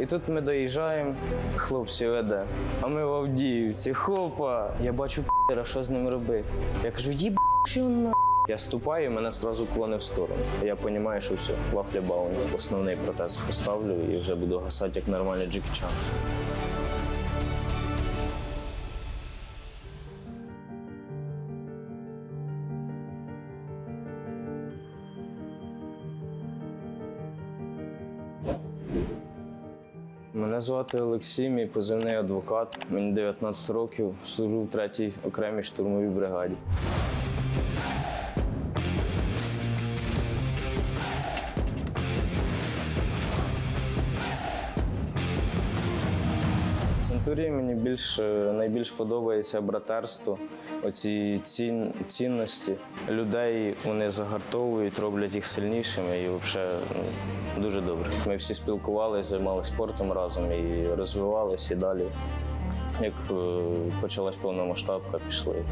І тут ми доїжджаємо, хлопці веде. А ми в Авдіївці, хопа. Я бачу п***ера, що з ним робити. Я кажу, їб що на. Я ступаю, мене одразу клони в сторону. Я розумію, що все, вафля баунті. Основний протез поставлю і вже буду гасати як нормальний Джекі Мене звати Олексій, мій позивний адвокат. Мені 19 років, служу в 3-й окремій штурмовій бригаді. В Центурі мені більш, е, найбільш подобається братерство, оці цін, цінності. Людей вони загартовують, роблять їх сильнішими і взагалі ну, дуже добре. Ми всі спілкувалися, займалися спортом разом і розвивалися і далі. Як е, почалась повномасштабка, пішли.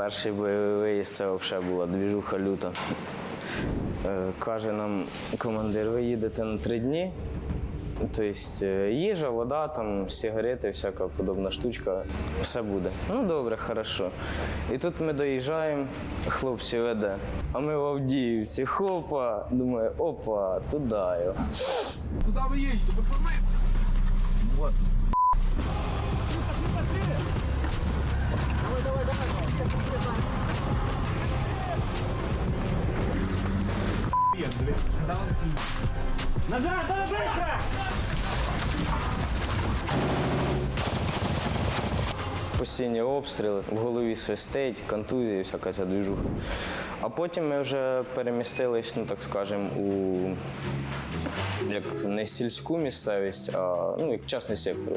Перший бойовий виїзд це взагалі була двіжуха люта. Е, Каже нам командир, ви їдете на три дні. Тобто е, їжа, вода, там, сигарети, всяка подобна штучка, все буде. Ну добре, хорошо. І тут ми доїжджаємо, хлопці веде. А ми в Авдіївці, хопа, думаю, опа, туди. його. Куда вы едете, Назад, давай постійні обстріли, в голові свистить, контузії, всяка ця двіжуха. А потім ми вже перемістились, ну так скажемо, у як не сільську місцевість, а ну, як частний сектор.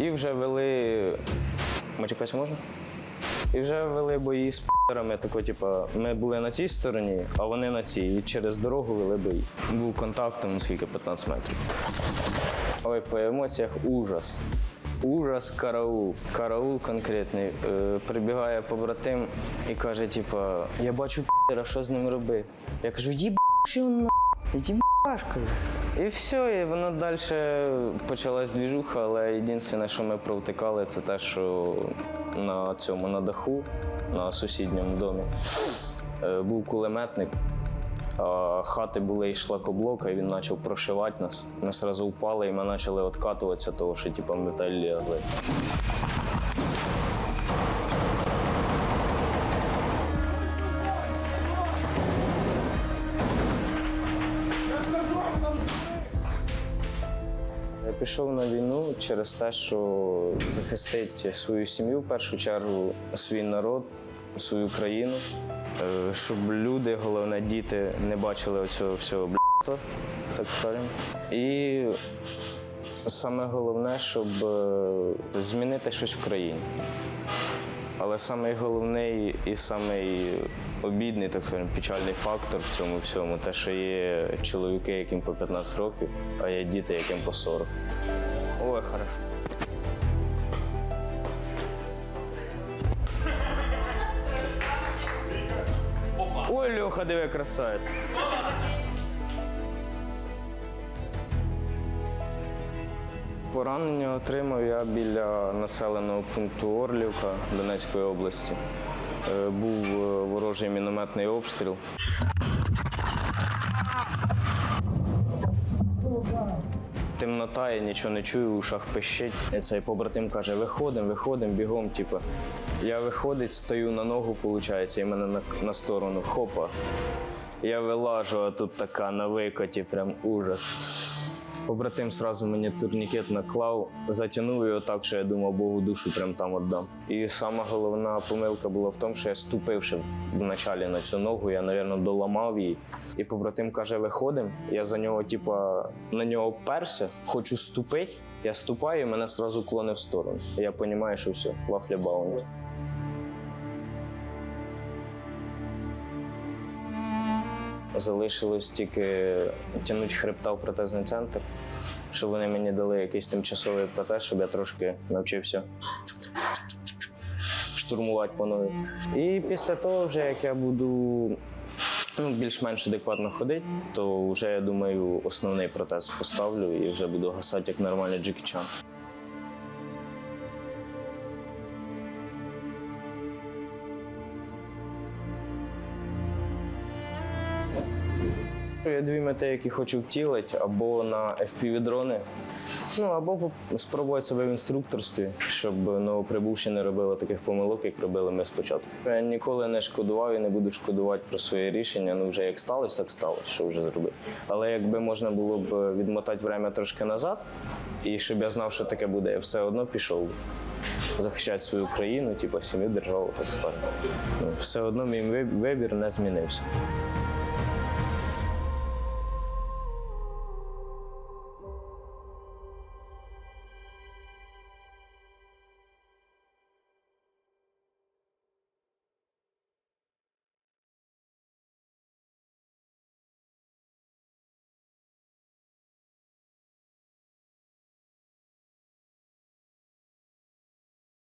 І вже вели. Матюкатися можна? І вже вели бої з п***рами, тако, типа, ми були на цій стороні, а вони на цій. І через дорогу вели бої. Був контакт, там, скільки 15 метрів. Ой, по емоціях ужас. Ужас, караул. Караул конкретний. Е, прибігає побратим і каже, типа, я бачу п***ера, що з ним робити? Я кажу, їб що на їбаш, кажу. І все, і воно далі почалась двіжуха, але єдине, що ми провтикали, це те, що на цьому на даху, на сусідньому домі, е, був кулеметник. А хати були і шлакоблока, і він почав прошивати нас. Ми одразу впали і ми почали відкатуватися, того що типу, металь лягли. Я пішов на війну через те, що захистити свою сім'ю в першу чергу, свій народ, свою країну, Е, щоб люди, головне, діти не бачили оцього всього блядства, так скажемо. І саме головне, щоб е, змінити щось в країні. Але самий і самий обідний, так скажемо, печальний фактор в цьому всьому те, що є чоловіки, яким по 15 років, а є діти, яким по 40. Ой, хорошо. Ой, Льоха, диви, красавець. Поранення отримав я біля населеного пункту Орлівка Донецької області. Е, Був е, ворожий мінометний обстріл. Темнота, я нічого не чую, в ушах пищить. Цей побратим каже: виходимо, виходимо, бігом. Типу. Я виходить, стою на ногу, виходить, і мене на, на сторону хопа. Я вилажу, а тут така на викоті, прям ужас. Побратим сразу мені турнікет наклав, затягнув його так, що я думав, Богу душу прям там віддам. І сама головна помилка була в тому, що я ступивши вначалі на цю ногу, я, мабуть, доламав її. І побратим каже: виходимо. Я за нього, типа, на нього перся, хочу ступити. Я ступаю, і мене сразу клони в сторону. Я розумію, що все, вафля баунті. Залишилось тільки тягнути хребта в протезний центр. щоб вони мені дали якийсь тимчасовий протез, щоб я трошки навчився штурмувати по. І після того, вже як я буду ну, більш-менш адекватно ходити, то вже я думаю, основний протез поставлю і вже буду гасати як нормальний Джекі дві мети, які хочу втілити, або на FPV-дрони, ну або спробувати себе в інструкторстві, щоб новоприбувші не робили таких помилок, як робили ми спочатку. Я ніколи не шкодував і не буду шкодувати про своє рішення. Ну вже як сталося, так сталося, що вже зробити. Але якби можна було б відмотати время трошки назад, і щоб я знав, що таке буде, я все одно пішов. Захищати свою країну, типу сім'ю, державу, так сказати. Ну, все одно мій вибір не змінився.